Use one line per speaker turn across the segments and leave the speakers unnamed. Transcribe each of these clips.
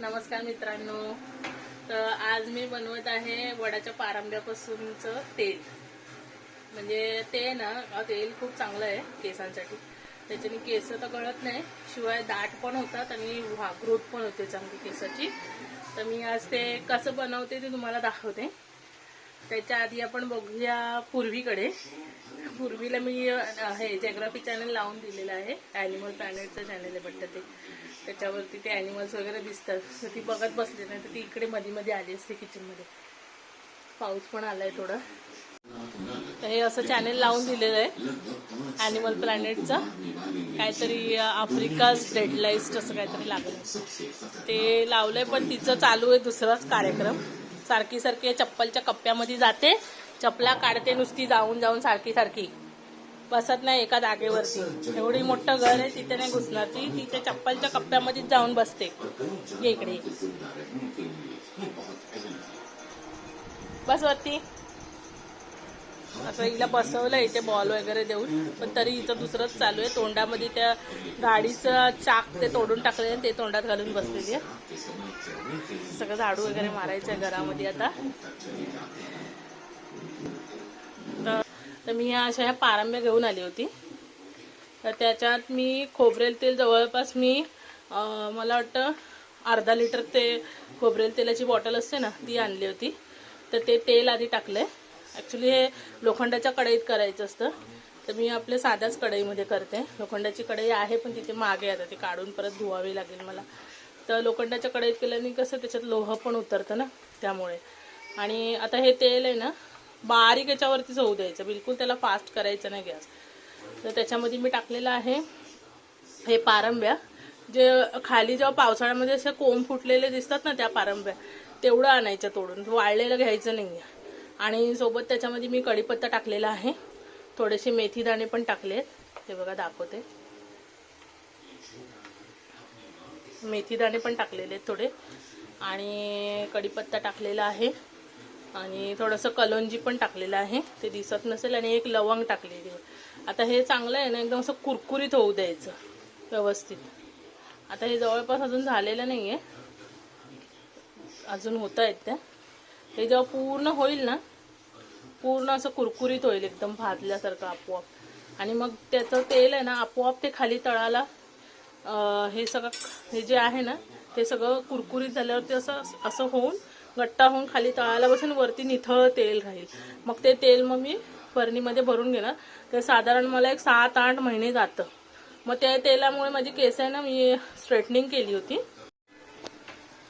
नमस्कार मित्रांनो. तर आज मी बनवत आहे वडाच्या पारंब्यापासूनचं तेल. म्हणजे ते ना तेल खूप चांगलं आहे केसांसाठी. त्याच्याने केस तर गळत नाही शिवाय दाट पण होतात आणि वा ग्रोथ पण होते चांगली केसाची. तर मी आज ते कसं बनवते ते तुम्हाला दाखवते. त्याच्या आधी आपण बघूया पूर्वीकडे. पूर्वीला मी हे जॅग्राफी चॅनल लावून दिलेलं आहे. ॲनिमल प्लॅनेटचं चॅनल आहे बट ते. त्याच्यावरती ते ॲनिमल्स वगैरे दिसतात. तर ती बघत बसली नाही तर ती इकडे मध्ये मध्ये आली असते किचनमध्ये पाऊस पण आलाय थोडा. तर हे असं चॅनेल लावून दिलेलं आहे. ॲनिमल प्लॅनेटचं काहीतरी आफ्रिकाज डेडलाईस्ट असं काहीतरी लागलं ते लावलंय पण तिचं चालू आहे दुसराच कार्यक्रम. सारखी सारखी चप्पलच्या कप्प्यामध्ये जाते. चपला काढते नुसती जाऊन जाऊन सारखी सारखी. बसत नाही एका जागेवरती. एवढी मोठं घर आहे तिथे नाही घुसणार ती. तिथे चप्पलच्या कप्प्यामध्ये जाऊन बसते. इकडे. ये. बस वरती. असं हिला बसवलं इथे बॉल वगैरे देऊन पण तरी हिचं दुसरंच चालू आहे. तोंडामध्ये त्या गाडीचं चाक ते तोडून टाकले ते तोंडात घालून बसलेली आहे. सगळं झाडू वगैरे मारायचं आहे घरामध्ये आता. तर तर मी ह्या अशा ह्या पारंब्या घेऊन आली होती. तर त्याच्यात मी खोबरेल तेल जवळपास मी मला वाटतं अर्धा लिटर ते खोबरेल तेलाची बॉटल असते ना ती आणली होती. तर ते तेल आधी टाकलं आहे ॲक्च्युली हे लोखंडाच्या कढईत करायचं असतं. तर मी आपल्या साध्याच कढईमध्ये करते. लोखंडाची कढई आहे पण तिथे मागे आता ती काढून परत धुवावी लागेल मला. तर लोखंडाच्या कढईत केल्याने कसं त्याच्यात लोह पण उतरतं ना त्यामुळे. आणि आता हे तेल आहे ना बारीक याच्यावरतीच होऊ द्यायचं. बिलकुल त्याला फास्ट करायचं नाही गॅस. तर त्याच्यामध्ये मी टाकलेलं आहे हे पारंब्या. जे खाली जेव्हा पावसाळ्यामध्ये असे कोंब फुटलेले दिसतात ना त्या पारंब्या तेवढं आणायचं तोडून. वाळलेलं घ्यायचं नाही आहे आणि सोबत त्याच्यामध्ये मी कढीपत्ता टाकलेला आहे. थोडेसे मेथी दाणे पण आहेत. हे बघा दाखवते. मेथी दाणे पण टाकलेले आहेत थोडे. आणि कढीपत्ता टाकलेला आहे. आणि थोडंसं कलोंजी पण टाकलेलं आहे. ते दिसत नसेल आणि एक लवंग टाकलेली आता हे चांगलं आहे ना एकदम असं कुरकुरीत होऊ द्यायचं व्यवस्थित. आता हे जवळपास अजून झालेलं नाही आहे अजून होत आहेत त्या. हे जेव्हा पूर्ण होईल ना पूर्ण असं कुरकुरीत होईल एकदम भाजल्यासारखं आपोआप. आणि मग त्याचं तेल आहे ना आपोआप ते खाली तळाला हे सगळं हे जे आहे ना ते सगळं कुरकुरीत झाल्यावरती असं असं होऊन गट्टा होऊन खाली तळाला बसून वरती निथळ तेल राहील. मग ते तेल मग मी बरणीमध्ये भरून घेणार. ते साधारण मला एक सात आठ महिने जातं. मग त्या तेलामुळे माझी केस आहे ना मी स्ट्रेटनिंग केली होती.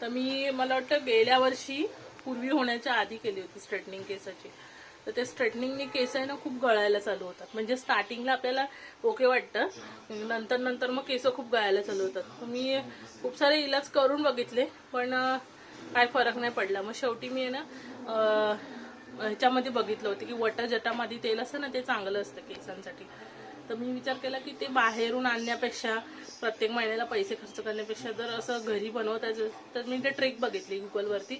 तर मी मला वाटतं गेल्या वर्षी पूर्वी होण्याच्या आधी केली होती स्ट्रेटनिंग केसाची. तर ते स्ट्रेटनिंगने केस आहे ना खूप गळायला चालू होतात. म्हणजे स्टार्टिंगला आपल्याला ओके वाटतं नंतर नंतर मग केस खूप गळायला चालू होतात. मी खूप सारे इलाज करून बघितले पण काय फरक नाही पडला. मग शेवटी मी आहे ना ह्याच्यामध्ये बघितलं होतं की वटजटामध्ये तेल असतं ना ते चांगलं असतं केसांसाठी. तर मी विचार केला की ते बाहेरून आणण्यापेक्षा प्रत्येक महिन्याला पैसे खर्च करण्यापेक्षा जर असं घरी बनवतायचं तर मी ते ट्रेक बघितली गुगलवरती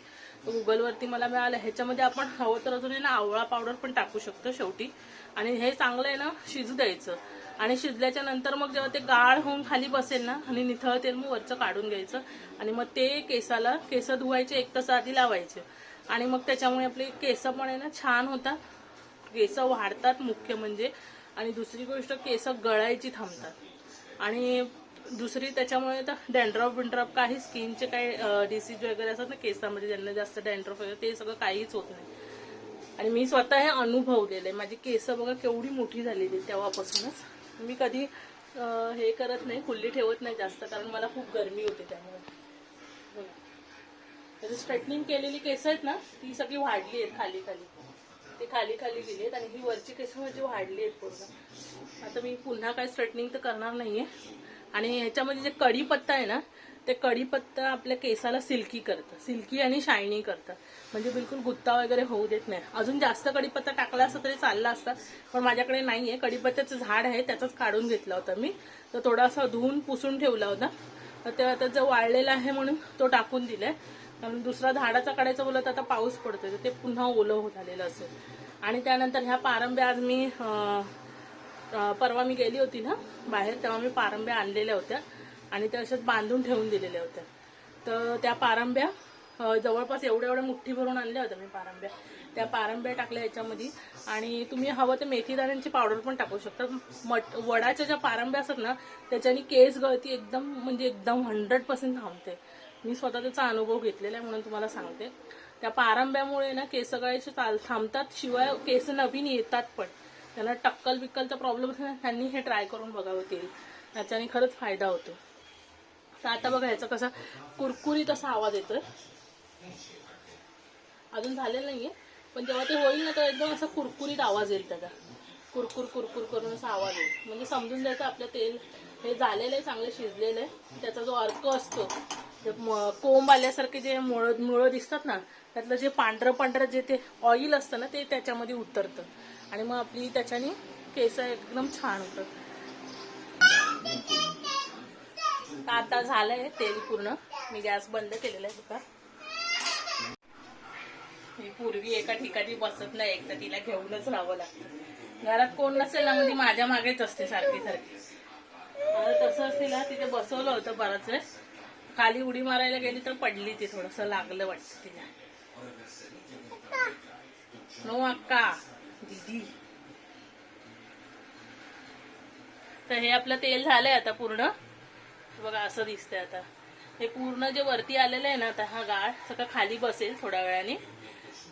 तर गुगलवरती मला मिळालं. ह्याच्यामध्ये आपण हवं तर अजून आहे ना आवळा पावडर पण टाकू शकतो शेवटी. आणि हे चांगलं आहे ना शिजू द्यायचं. आणि शिजल्याच्या नंतर मग जेव्हा ते गाळ होऊन खाली बसेल ना आणि निथळ तेल मग वरचं काढून घ्यायचं. आणि मग ते केसाला केस धुवायचे एक तास आधी लावायचे. आणि मग त्याच्यामुळे आपले केस पण आहे ना छान होतात. केस वाढतात मुख्य म्हणजे. आणि दुसरी गोष्ट केस गळायची थांबतात. आणि दुसरी त्याच्यामुळे तर डॅन्ड्रॉफ विंड्रॉफ काही स्किनचे काही डिसीज वगैरे असतात ना केसामध्ये ज्यांना जास्त डॅन्ड्रॉफ वगैरे ते सगळं काहीच होत नाही. आणि मी स्वतः हे अनुभवलेलं आहे. माझी केस बघा केवढी मोठी झालेली तेव्हापासूनच. मी कधी हे करत नाही खुल्ली ठेवत नाही जास्त कारण मला खूप गरमी होते त्यामुळे. हो. म्हणजे त्याची स्ट्रेटनिंग केलेली केस आहेत ना ती सगळी वाढली आहेत खाली खाली. ती खाली खाली गेली आहेत आणि ही वरची केस म्हणजे वाढली आहेत पूर्ण. आता मी पुन्हा काय स्ट्रेटनिंग तर करणार नाहीये. आणि ह्याच्यामध्ये जे कढीपत्ता आहे ना ते कढीपत्ता आपल्या केसाला सिल्की करतं. सिल्की आणि शायनी करतं. म्हणजे बिलकुल गुत्ता वगैरे होऊ देत नाही. अजून जास्त कढीपत्ता टाकला असता तरी चालला असता पण माझ्याकडे नाही आहे कढीपत्त्याचं झाड आहे त्याचाच काढून घेतलं होतं मी. तर थोडासा धुवून पुसून ठेवला होता. तर ते आता जो वाळलेला आहे म्हणून तो टाकून दिलाय. कारण दुसरा झाडाचा काढायचं बोलत आता पाऊस पडतोय तर ते पुन्हा ओलं होत आलेलं असेल. आणि त्यानंतर ह्या पारंब्या आज मी परवा मी गेली होती ना बाहेर तेव्हा मी पारंब्या आणलेल्या होत्या आणि त्या अशाच बांधून ठेवून दिलेल्या होत्या. तर त्या पारंब्या जवळपास एवढ्या एवढ्या मुठ्ठी भरून आणल्या होत्या मी पारंब्या. त्या पारंब्या टाकल्या याच्यामध्ये आणि तुम्ही हवं तर मेथीदाण्यांची पावडर पण टाकू शकता. मट वडाच्या ज्या पारंब्या असतात ना त्याच्याने केस गळती एकदम म्हणजे एकदम हंड्रेड पर्सेंट थांबते. मी स्वतः त्याचा अनुभव घेतलेला आहे म्हणून तुम्हाला सांगते. त्या पारंब्यामुळे ना केस गळायचे चाल थांबतात शिवाय केस नवीन येतात पण. त्यांना टक्कल बिक्कलचा प्रॉब्लेम असेल ना त्यांनी हे ट्राय करून बघावं तेल त्याच्याने खरंच फायदा होतो. तर आता बघा ह्याचा कसा कुरकुरीत असा आवाज येतोय. अजून झालेलं नाहीये पण जेव्हा ते होईल ना तर एकदम असा कुरकुरीत आवाज येईल त्याचा. कुरकुर कुरकुर करून असा आवाज येईल. म्हणजे समजून जायचं आपलं तेल हे झालेलं आहे चांगलं शिजलेलं आहे. त्याचा जो अर्क असतो कोंब आल्यासारखे जे मुळं मुळं दिसतात ना त्यातलं जे पांढरं पांढरं जे ते ऑइल असतं ना ते त्याच्यामध्ये उतरतं. आणि मग आपली त्याच्याने केस एकदम छान होतं आता झालंय तेल पूर्ण. मी गॅस बंद केलेला आहे तुका मी पूर्वी एका ठिकाणी बसत नाही एक तर तिला घेऊनच राहावं लागतं. घरात कोण नसेल ना म्हणजे माझ्या मागेच असते सारखी सारखी. आता तसं असेल तिथे बसवलं होतं बराच वेळ. खाली उडी मारायला गेली तर पडली ती थोडस लागलं वाटतं तिला. नो अक्का दीदी. तर हे आपलं तेल झालंय आता पूर्ण. बघा असं दिसतंय आता. हे पूर्ण जे वरती आलेलं आहे ना आता हा गाळ सगळं खाली बसेल थोड्या वेळाने.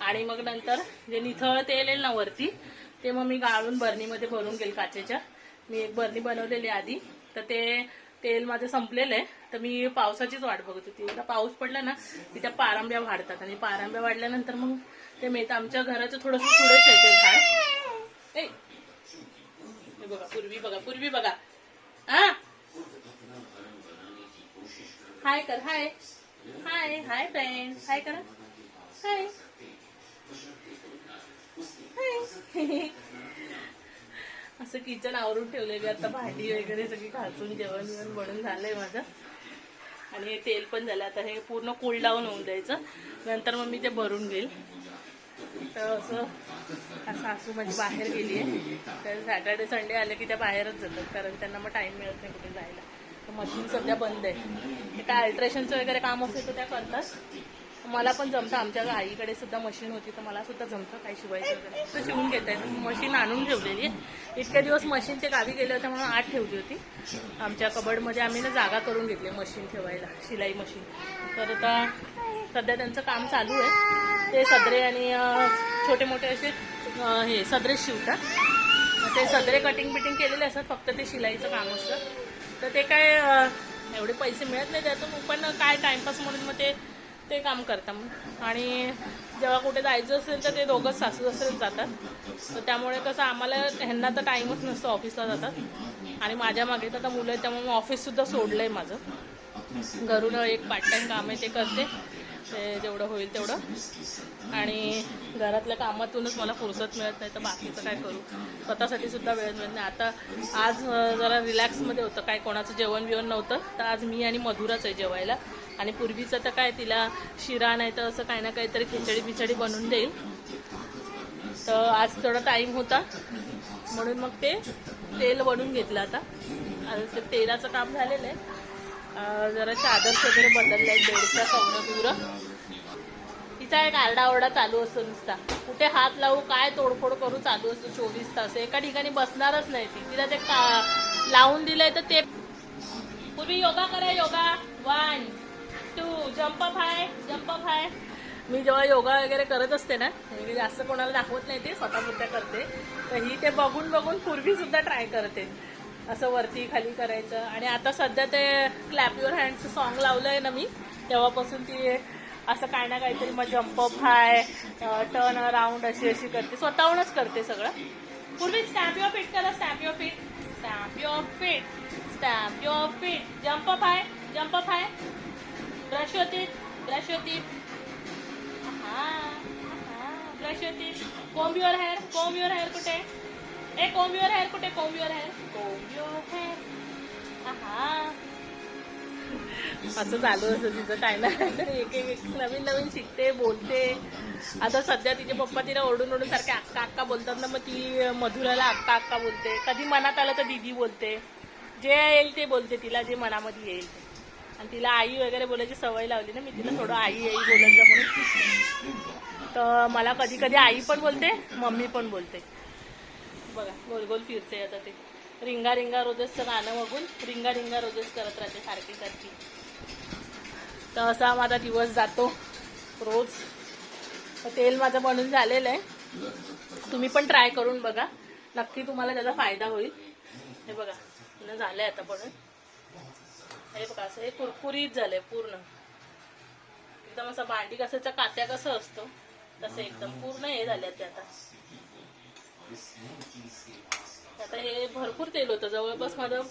आणि मग नंतर जे निथळ तेल येईल ना वरती ते मग मी गाळून बरणीमध्ये भरून घेईल काचेच्या. मी एक बरणी बनवलेली आधी. तर ते तेल माझं संपलेलं आहे. तर मी पावसाचीच वाट बघत होती. एकदा पाऊस पडला ना की त्या पारंब्या वाढतात आणि पारंब्या वाढल्यानंतर मग ते मेथ आमच्या घराचं थोडंसं पुढेच आहे ते झाड. हे बघा पूर्वी बघा पूर्वी बघा. हा? हाय कर हाय हाय हाय फ्रेंड हाय करा. हाय हाय असं किचन आवरून ठेवलेली आता भांडी वगैरे सगळी घासून जेवण जेवण बनून झालंय माझं. आणि हे तेल पण झालं. आता हे पूर्ण कूल डाऊन होऊन द्यायचं. नंतर मग मी ते भरून घेईल. तर असं सासू माझी बाहेर गेली आहे. तर सॅटर्डे संडे आले की त्या बाहेरच जातात. कारण त्यांना मग टाईम मिळत नाही कुठे जायला. तर मशीन सध्या बंद आहे. ते काय अल्ट्रेशनचं वगैरे काम असेल तर त्या करतात? मला पण जमतं. आमच्या आईकडे सुद्धा मशीन होती तर मला सुद्धा जमतं काही शिवायचं वगैरे. तर शिवून घेता येतं. मशीन आणून ठेवलेली आहे. इतक्या दिवस मशीन ते गावी गेले होते म्हणून आत ठेवली होती. आमच्या कबडमध्ये आम्ही ना जागा करून घेतली मशीन ठेवायला शिलाई मशीन तर आता सध्या त्यांचं काम चालू आहे. ते सदरे आणि छोटे मोठे असे हे सदरे शिवतात. ते सदरे कटिंग बिटिंग केलेले असतात फक्त ते शिलाईचं काम असतं. तर ते काय एवढे पैसे मिळत नाही त्यातून पण काय टाइमपास म्हणून मग ते ते काम करतात मग. आणि जेव्हा कुठे जायचं असेल तर ते दोघंच सासू सासरेच जातात. तर त्यामुळे कसं आम्हाला ह्यांना तर टाईमच नसतो ऑफिसला जातात. आणि माझ्या मागे तर आता मुलं आहेत त्यामुळे ऑफिससुद्धा सोडलं आहे माझं. घरून एक पार्ट टाईम काम आहे ते करते. ते जेवढं होईल तेवढं. आणि घरातल्या कामातूनच मला फुरसत मिळत नाही तर बाकीचं काय करू? स्वतःसाठी सुद्धा वेळ मिळत नाही. आता आज जरा रिलॅक्समध्ये होतं. काय कोणाचं जेवण बिवण नव्हतं. तर आज मी आणि मधुराच आहे जेवायला. आणि पूर्वीचं तर काय तिला शिरा नाही तर असं काही ना काहीतरी खिचडी बिचडी बनवून देईल. तर आज थोडा टाईम होता. म्हणून मग ते तेल बनवून घेतलं आता. ते तेलाचं काम झालेलं आहे. जरा चादर वगैरे बदललं आहेत बेडच्या कवरं बिवरं तिचा एक आरडाओरडा चालू असतो नुसता. कुठे हात लावू काय तोडफोड करू चालू असतो चोवीस तास. एका ठिकाणी बसणारच नाही ती. तिला ते का लावून दिलंय तर ते पूर्वी योगा करा yoga. One two jump up high jump up high मी जेव्हा योगा वगैरे करत असते ना म्हणजे जास्त कोणाला दाखवत नाही ते स्वतः पुरत्या करते. तर ही ते बघून बघून पूर्वी सुद्धा ट्राय करते. असं वरती खाली करायचं. आणि आता सध्या ते क्लॅप युअर हँडचं सॉन्ग लावलं आहे ना मी तेव्हापासून ती असं काय ना काहीतरी मग jump up high turn around अशी अशी करते. स्वतःहूनच करते सगळं. पूर्वी स्टॅम्प युअर फिट करा stamp your feet stamp your feet stamp your feet jump up high jump up high brush होते ब्रश होती. ब्रश होते. Comb your hair comb your hair कुठे? ए कोंब युअर हेअर कुठे? Comb your hair comb your hair हा. असं चालू असं तिचं काय ना तर एक एक एक नवीन नवीन शिकते बोलते. आता सध्या तिचे पप्पा तिला ओढून ओढून सारखे अक्का अक्का बोलतात ना मग ती मधुराला अक्का अक्का बोलते. कधी मनात आलं तर दीदी बोलते. जे येईल ते बोलते तिला जे मनामध्ये येईल ते. आणि तिला आई वगैरे बोलायची सवय लावली ना मी तिला थोडं आई आई बोलायचं म्हणून. तर मला कधी कधी आई पण बोलते मम्मी पण बोलते. बघा गोल गोल फिरते आता ते. रिंगा रिंगा रोजेसचं गाणं बघून रिंगा रिंगा रोजेस करत राहते सारखी सारखी. तर असा माझा दिवस जातो रोज. तर तेल माझं बनून झालेलं आहे. तुम्ही पण ट्राय करून बघा. नक्की तुम्हाला त्याचा फायदा होईल. हे बघा न आहे आता बनून. हे बघा असं हे कुरकुरीत झालंय पूर्ण. एकदम असं भांडी कसं कात्या कसं असतो तसं एकदम पूर्ण हे झाले ते आता. आता हे भरपूर तेल होतं. जवळपास माझं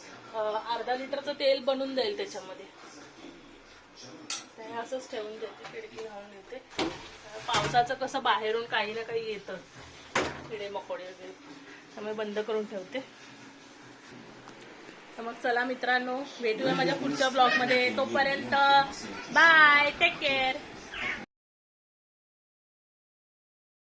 अर्धा लिटरचं तेल बनून जाईल त्याच्यामध्ये. तर हे असंच ठेवून देते खिडकी घालून देते. पावसाचं कसं बाहेरून काही ना काही येतं. किडे मकोडे वगैरे. त्यामुळे बंद करून ठेवते. तर मग चला मित्रांनो भेटूया माझ्या पुढच्या ब्लॉगमध्ये तोपर्यंत बाय टेक केअर